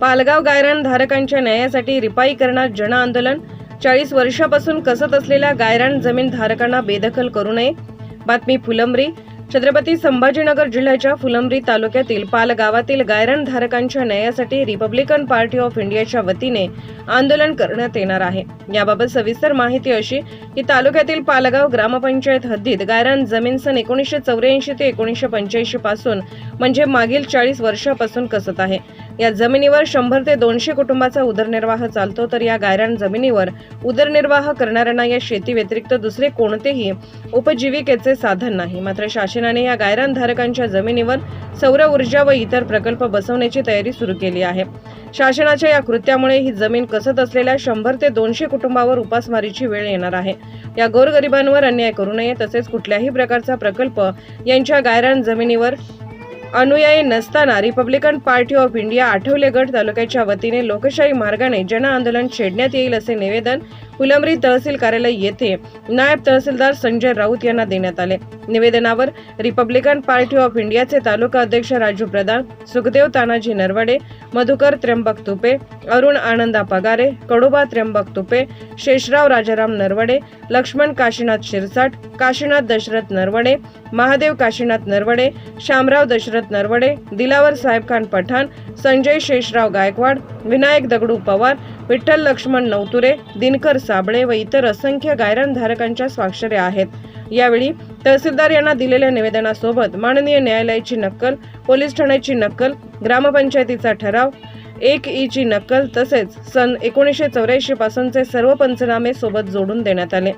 पालगाव गायरान धारकांच्या न्यायासाठी रिपाई करणार जन आंदोलन. चाळीस वर्षापासून कसत असलेल्या गायरान जमीन धारकांना बेदखल करू नये. बातमी फुलंब्री. छत्रपती संभाजीनगर जिल्ह्याच्या फुलंब्री तालुक्यातील पाल गावातील गायरण धारकांच्या न्यायासाठी रिपब्लिकन पार्टी ऑफ इंडियाच्या वतीने आंदोलन करण्यात येणार आहे. याबाबत सविस्तर माहिती अशी की तालुक्यातील पालगाव ग्रामपंचायत हद्दीत गायरान जमीन सन एकोणीसशे चौऱ्याऐंशी ते एकोणीसशे पंच्याऐंशी पासून म्हणजे मागील चाळीस वर्षापासून कसत आहे. या जमिनीवर शंभर ते दोनशे कुटुंबाचा उदरनिर्वाह चालतो तर या गायरान जमिनीवर उदरनिर्वाह करणाऱ्यांना या शेती व्यतिरिक्त दुसरे कोणतेही उपजीविकेचे साधन नाही. मात्र शासनाने या गायरान धारकांच्या जमिनीवर सौर ऊर्जा व इतर प्रकल्प बसवण्याची तयारी सुरू केली आहे. शासनाच्या या कृत्यामुळे ही जमीन कसत असलेल्या शंभर ते दोनशे कुटुंबावर उपासमारीची वेळ येणार आहे. या गोरगरिबांवर अन्याय करू नये तसेच कुठल्याही प्रकारचा प्रकल्प यांच्या गायरान जमिनीवर अनुयायी नसताना republican party of India Athawale गट तालुक्याच्या वतीने लोकशाही मार्गाने जन आंदोलन छेडण्यात येईल असे निवेदन फुलंब्री तहसील कार्यालय येथे नायब तहसीलदार संजय राऊत यांना देण्यात आले. निवेदनावर रिपब्लिकन पार्टी ऑफ इंडियाचे तालुका अध्यक्ष राजू प्रधान सुखदेव तानाजी नरवडे मधुकर त्र्यंबक तुपे अरुण आनंदा पगारे कडोबा त्र्यंबक तुपे शेषराव राजाराम नरवडे लक्ष्मण काशीनाथ शिरसाट काशीनाथ दशरथ नरवडे महादेव काशीनाथ नरवडे शामराव दशरथ नरवडे दिलावर साहेब खान पठाण संजय शेषराव गायकवाड विनायक दगडू पवार विठ्ठल लक्ष्मण नवतुरे दिनकर साबळे व इतर असंख्य गायरान धारकांच्या स्वाक्षऱ्या आहेत. यावेळी तहसीलदार यांना दिलेल्या निवेदनासोबत माननीय न्यायालयाची नक्कल पोलीस ठाण्याची नक्कल ग्रामपंचायतीचा ठराव एक ईची नक्कल तसेच सन एकोणीसशे चौऱ्याऐंशी पासूनचे सर्व पंचनामे सोबत जोडून देण्यात आले.